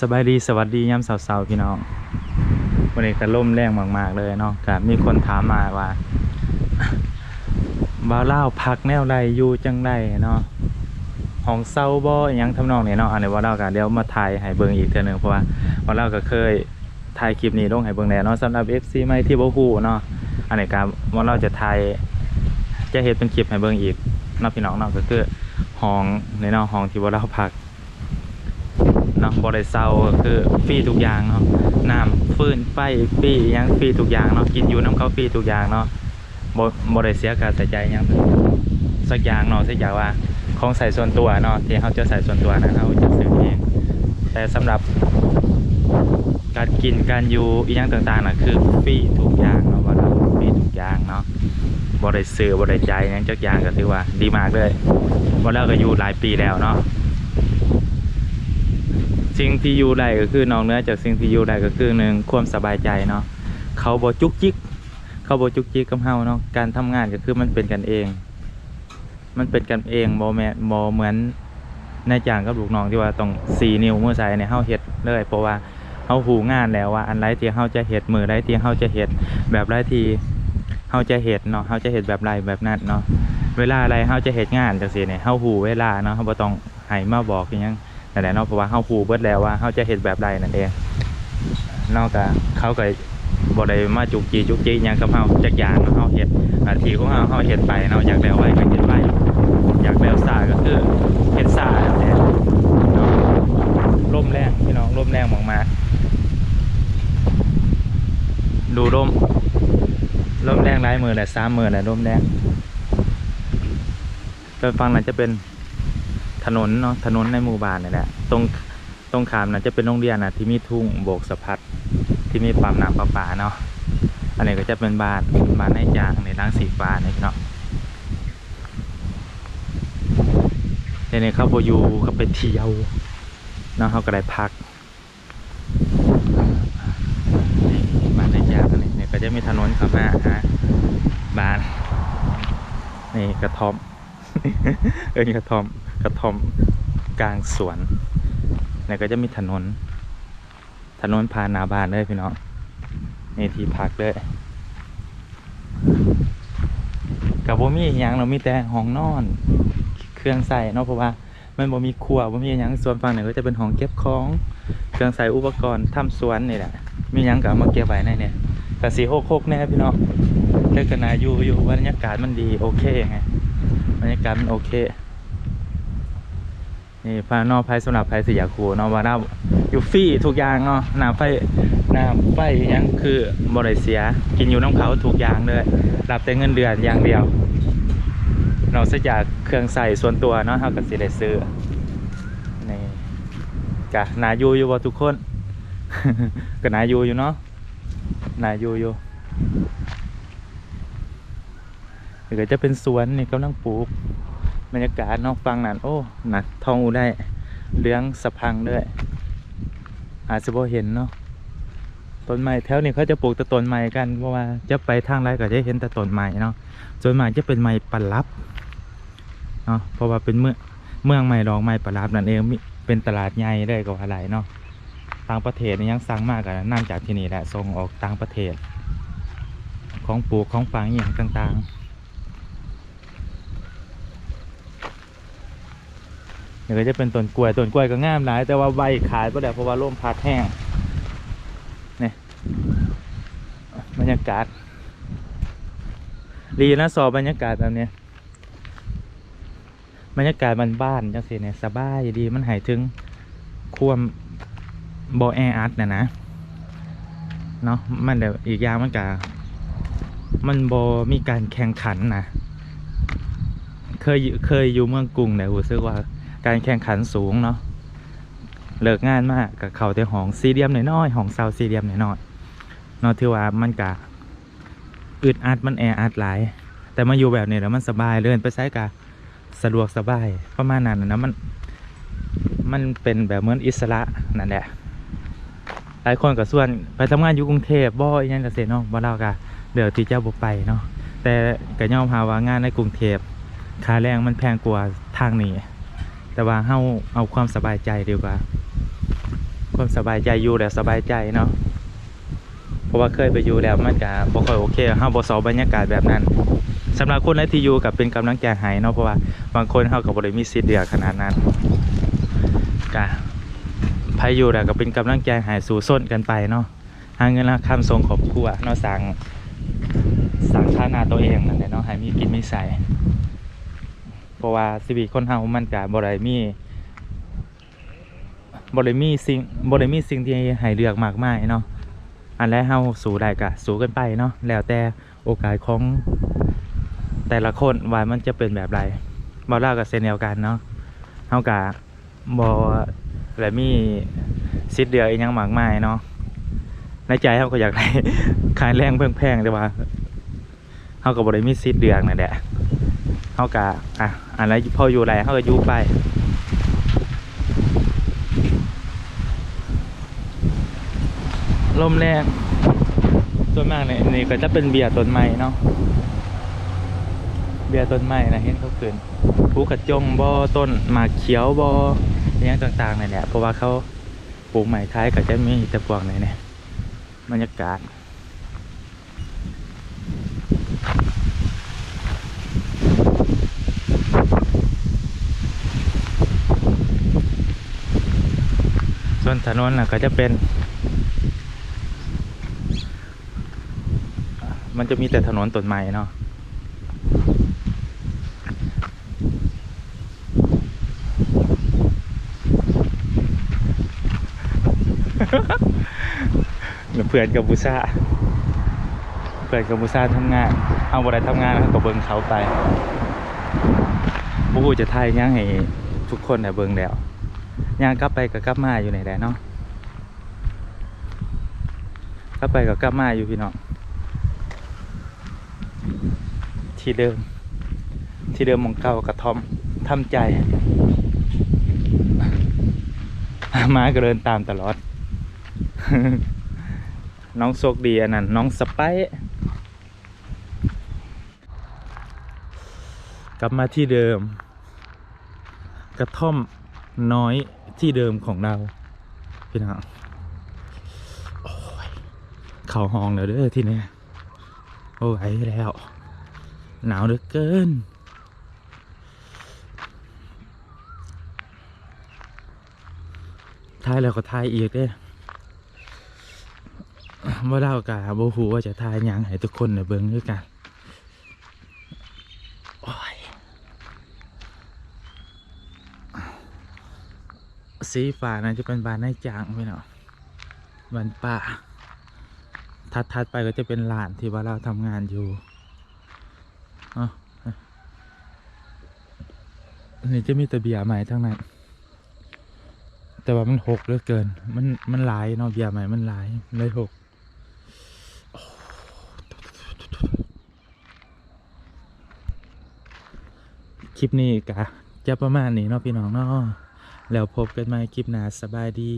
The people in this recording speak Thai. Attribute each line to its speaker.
Speaker 1: สบายดีสวัสดียามเสาๆพี่น้องวันนี้ก็ล่มแรงมากๆเลยเนาะก็มีคนถามมาว่าบ่าวเล่าวพักแนวใดอยู่จังไดเนาะห้องเศร้าบ่อยังทำนองนี้เนาะอันนี้บ่าวเล่าก็เดี๋ยวมาถ่ายให้เบิ่งอีกเทื่อหนึงเพราะว่าบ่าวเล่าก็เคยถ่ายคลิปนี้ลงให้เบิ่งแล้วเนาะสำหรับ FC ใหม่ที่บ่ฮู้เนาะอันนี้ก็บ่าวเล่าจะถ่ายจะเฮ็ดเป็นคลิปให้เบิ่งอีกเนาะพี่น้องเนาะก็คือห้องในเนาะห้องที่บ่าวเล่าพัก เนาะบริเซาคือฟรีทุกอย่างเนาะน้ำฟืนไฟฟรียังฟรีทุกอย่างเนาะกินอยู่น้ำเขาฟรีทุกอย่างเนาะบบริเสียการใส่ใจยังสักอย่างเนาะสักอย่างว่าของใส่ส่วนตัวเนาะที่เขาจะใส่ส่วนตัวนะเขาจะซื้อเองแต่สำหรับการกินการอยู่อีหยังต่างๆน่ะคือฟรีทุกอย่างเนาะว่าเราฟรีทุกอย่างเนาะบริซื้อบริใจายอิหยังจักอย่างก็ถือว่าดีมากเลยว่าเราก็อยู่หลายปีแล้วเนาะ สิ่งที่อยู่ได้ก็คือนอกเหนื้อจากสิ่งที่อยู่ได้ก็คือหนึ่งความสบายใจเนาะเขาบ่จุกจิก เขาบ่จุกจิกกับเฮาเนาะการทำงานก็คือมันเป็นกันเอง มันเป็นกันเองบ่แม่นบ่เหมือนนายจ้างกับลูกน้องที่ว่าต้องสี่นิ้วมือซ้ายเนี่ยเฮาเฮ็ดเลยเพราะว่าเฮาหูงานแล้วว่าอันไรที่เฮาจะเฮ็ดมือไรที่เฮาจะเฮ็ดแบบไรที่เฮาจะเฮ็ดเนาะเฮาจะเฮ็ดแบบไรแบบนั้นเนาะเวลาอะไรเฮาจะเฮ็ดงานจังซี่เนี่ยเฮาหูเวลาเนาะเฮาบ่ต้องให้มาบอกอิหยัง นั่นแหละเนาะเพราะว่าเฮาฮู้เบิดแล้วว่าเฮาจะเฮ็ดแบบใดนั่นเองนอกจากเขาก็บ่ได้มาจุกจีจุกจีหยังกับเฮาจักอย่างเนาะเฮาเฮ็ดหน้าทีของเฮาเฮาเฮ็ดไปเนาะอยากแล้วไว้ก็เฮ็ดไว้อยากแล้วซ่าก็คือเฮ็ดซ่านั่นแหละเนาะลมแรงพี่น้องลมแรงมากๆดูลมลมแรงหลายมือแหละ3มื้อแหละลมแรงตอนฟังนั้นจะเป็น ถนนเนาะถนนในหมู่บ้านนี่แหละตรงตรงขามนะจะเป็นโรงเรียนนะที่มีทุ่งโบกสะพัดที่มีปั๊มน้ำประปาเนาะอันนี้ก็จะเป็นบ้านบ้านในจางในร่างสีฟ้านี่เนาะเดี๋ยวนี้เขาโบอยูเขาไปเที่ยวเนาะเขาก็ได้พักบ้านในจางนนี้เนี่ยก็จะมีถนนเข้ามาฮะบ้านนี่กระท่อม เอินกระท่อม กระท่อมกลางสวน แล้วก็จะมีถนน ถนนผ่านหน้าบ้านเลยพี่น้องนี่ที่พักเลยกับบ่มีอหยังเรามีแต่ห้องนอน เครื่องใส่เนาะเพราะว่ามันบ่มีครัวบ่มีอหยังส่วนฝั่งหนึ่งก็จะเป็นห้องเก็บของ เครื่องใส่อุปกรณ์ทำสวนนี่แหละมีหยังก็เอามาเก็บไว้ในเนี่ยแต่สีโคกแน่พี่น้องเลิกกันนาอยู่อยู่บรรยากาศมันดีโอเคไงบรรยากาศมันโอเค นี่พานอกไพ่สำหรับไพ่สยาคูเนาะว่าเราอยู่ฟรีทุกอย่างเนาะน้ำไฟน้ำไฟยังคือบริเสียกินอยู่น้ำเขาทุกอย่างเลยรับแต่เงินเดือนอย่างเดียว เราเสียจากเครื่องใส่ส่วนตัวเนาะเท่ากับสิได้ซื้อนี่กะนายูอยู่บ่ทุกคนก็นายูอยู่เนาะนายูอยู่หรือจะเป็นสวนนี่กำลังปลูก บรรยากาศนอกฟังนั่นโอ้นะทองอูได้เลี้ยงสะพังด้วย อาจจะบ่เห็นเนาะต้นไม้แถวนี้เขาจะปลูกแต่ต้นไม้กันเพราะว่าจะไปทางไรก็จะเห็นแต่ต้นไม้เนาะส่วนมากจะเป็นไม้ประลับเนาะเพราะว่าเป็นเมืองเมืองใหม่รองไม้ประลับนั่นเองมิเป็นตลาดใหญ่ได้ก็ว่าอะไรเนาะต่างประเทศนี่ยังสั่งมากกันนั่งจากที่นี่แหละส่งออกต่างประเทศ ของปลูกของฝังอย่างต่างๆ เดี๋ยวก็จะเป็นต้นกล้วยต้นกล้วยก็งามหลาย แต่ว่าใบขายก็ได้เพราะว่าร่มพัดแห้งนี่บรรยากาศดีนะสอบบรรยากาศแบบนี้บรรยากาศมันบ้านจังสิเนี่ยสบายดีมันหายถึงควมบอแออัดนะนะเนาะมันเดี๋ยวอีกอย่างมันกะมันบอมีการแข่งขันนะเคยเคยอยู่เมืองกรุงเนี่ยรู้สึกว่า การแข่งขันสูงเนาะเลิกงานมากกับเขาแต่ห้องสี่เหลี่ยมน้อยๆห้องเซาสี่เหลี่ยมน้อยๆเนาะที่ว่ามันกะอึดอัดมันแออัดหลาย แต่มาอยู่แบบนี้แล้วมันสบายเดินไปใช้กะสะดวกสบายประมาณนั้นนะมันมันเป็นแบบเหมือนอิสระนั่นแหละหลายคนก็ส่วนไปทำงานอยู่กรุงเทพบ่อยยังเกษตรเนาะบ่เล่ากะเดี๋ยวที่เจ้าบ่ไปเนาะแต่ก็ยอมหาว่างานในกรุงเทพค่าแรงมันแพงกว่าทางนี้ แต่ว่าเฮาเอาความสบายใจดีกว่า ความสบายใจอยู่แล้วสบายใจเนาะเพราะว่าเคยไปอยู่แล้วมันก็บ่ค่อยโอเคเฮาบ่สอบรรยากาศแบบนั้นสำหรับคนที่อยู่กับเป็นกำลังใจให้เนาะเพราะว่าบางคนเฮาก็บ่ได้มีสิทธิ์เลือขนาดนั้นก็ไผอยู่แล้วก็เป็นกำลังใจให้สู่ส้นกันไปเนาะหาเงินหาคำส่งครอบครัวเนาะสร้างสร้างฐานะตัวเองนั่นแหละเนาะให้มีกินมีใช้ เพราะว่าชีวิตคนเฮามันก็บ่ได้มีบริมีสิ่งบริมีสิ่งที่ให้เลือกมากมายเนาะอันแรกเฮาสู้ได้กะสู้กันไปเนาะแล้วแต่โอกาสของแต่ละคนว่ามันจะเป็นแบบไรบ่เล่ากับเซนเดียวกันเนาะเฮากะบ่และมีสิทธิ์เดือกอีกยังมากมายเนาะในใจเฮาก็อยากได้ขายแรงแพงๆแต่ว่าเฮาก็บ่ได้มีสิทธิ์เดือกนั่นแหละ เฮากะอะอันไหนพออยู่ไรเฮาก็อยู่ไปลมแรงส่วนมากเนี่ยนี่ก็จะเป็นเบียร์ต้นไม้เนาะเบียร์ต้นไม้นะเห็นเขาเกินภูกระจงบอต้นหมากเขียวบออย่างต่างๆเนี่นแหละเพราะว่าเขาปลูกใหม่ท้ายก็จะมีแต่พวกนี้เนี่ยบรรยากาศ ส่วนถนนนะก็จะเป็น มันจะมีแต่ถนนต้นไม้เนาะเพื่อนกับบูซาเพื่อนกับบูซาทำงาน เอาบ่ไดทำงานแล้วก็เบิ่งเขาไปบูจะทายยังให้ทุกคนได้เบิ่งแล้ว ย่างกลับไปกับกลับมาอยู่ไหนแหละเนาะกลับไปกับกลับมาอยู่พี่น้องที่เดิม ที่เดิมของเก่ากระทอมทำใจม้าก็เดินตามตลอด น้องโชคดีอันนั้นน้องสไปกลับมาที่เดิม กระท่อม น้อยที่เดิมของเรา พี่น้องโอ้ยเข่าห้องแล้วเด้อที่นี้โอ้ยแล้ว หนาวเหลือเกินทายแล้วก็ทายอีกเด้ว่าเรากะบ่ฮู้ว่าจะทายยังให้ทุกคนได้เบิ่งด้วยกันโอ้ย สีฟ้านั้นจะเป็นบานในจางพี่เนาะบานป่าทัดๆไปก็จะเป็นลานที่ว่าเราทำงานอยู่อ๋อนนี้จะมีแต่เบียใหม่ทั้งนั้นแต่ว่ามันหกเหลือเกิน มันมันหลายเนาะเบียใหม่มันหลายเลยหกคลิปนี้กะจะประมาณนี้เนาะพี่น้องเนาะ แล้วพบกันใหม่คลิปหน้าสบายดี